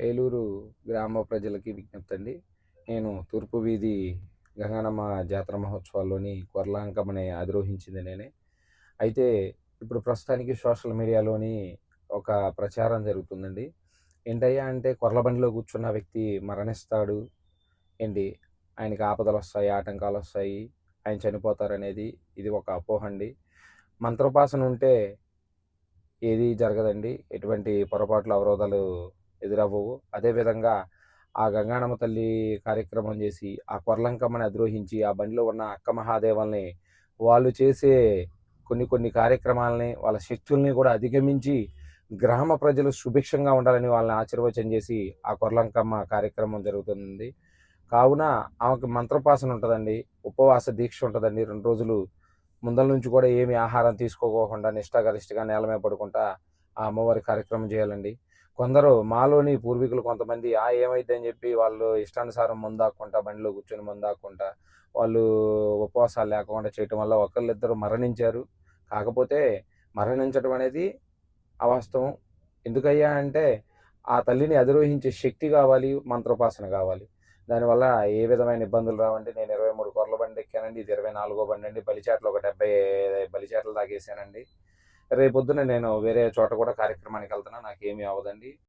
ఏలూరు గ్రామ ప్రజలకి విజ్ఞప్తి అండి నేను తూర్పు వీధి గంగానమ్మ జాతర మహోత్సవాల్లోని కొర్లాంకమని అధిరోహించింది నేనే. అయితే ఇప్పుడు ప్రస్తుతానికి సోషల్ మీడియాలోని ఒక ప్రచారం జరుగుతుందండి. ఏంటయ్యా అంటే కొర్ల బండిలో కూర్చున్న వ్యక్తి మరణిస్తాడు ఏంటి? ఆయనకి ఆపదలు వస్తాయి ఆటంకాలు వస్తాయి ఆయన చనిపోతారనేది ఇది ఒక అపోహ అండి. మంత్రోపాసన ఉంటే ఏది జరగదండి. ఎటువంటి పొరపాట్లు అవరోధాలు ఎదురవ్వవు. అదేవిధంగా ఆ గంగానమ్మ తల్లి కార్యక్రమం చేసి ఆ కొర్లంకమ్మని అధిరోహించి ఆ బండిలో ఉన్న అక్క మహాదేవల్ని వాళ్ళు చేసే కొన్ని కొన్ని కార్యక్రమాలని వాళ్ళ శక్తుల్ని కూడా అధిగమించి గ్రామ ప్రజలు సుభిక్షంగా ఉండాలని వాళ్ళని ఆశీర్వచనం చేసి ఆ కొర్లంకమ్మ కార్యక్రమం జరుగుతుంది. కావున ఆమెకు మంత్రపాసన ఉంటుందండి ఉపవాస దీక్ష ఉంటుందండి. రెండు రోజులు ముందల నుంచి కూడా ఏమి ఆహారం తీసుకోకుండా నిష్టాగరిష్టగా నేల మీద పడుకుంటా ఆ అమ్మవారి కార్యక్రమం చేయాలండి. కొందరు మాలోని పూర్వీకులు కొంతమంది ఆ ఏమైంది అని చెప్పి వాళ్ళు ఇష్టానుసారం ముందాక్కుంటా బండిలో కూర్చొని ముందాక్కుంటా వాళ్ళు ఉపవాసాలు లేకుండా చేయటం వల్ల ఒకళ్ళిద్దరు మరణించారు. కాకపోతే మరణించడం అనేది అవాస్తవం. ఎందుకయ్యా అంటే ఆ తల్లిని అధిరోహించే శక్తి కావాలి మంత్రోపాసన కావాలి. దానివల్ల ఏ విధమైన ఇబ్బందులు రావండి. నేను ఇరవై మూడు కొరల బండి ఎక్కానండి ఇది ఇరవై నాలుగో బండి అండి బలిచాట్లు ఒక డెబ్బై బలిచాట్లు తాగేసానండి. రేపొద్దున నేను వేరే చోట కూడా కార్యక్రమానికి వెళ్తున్నా నాకేమీ అవ్వదండి.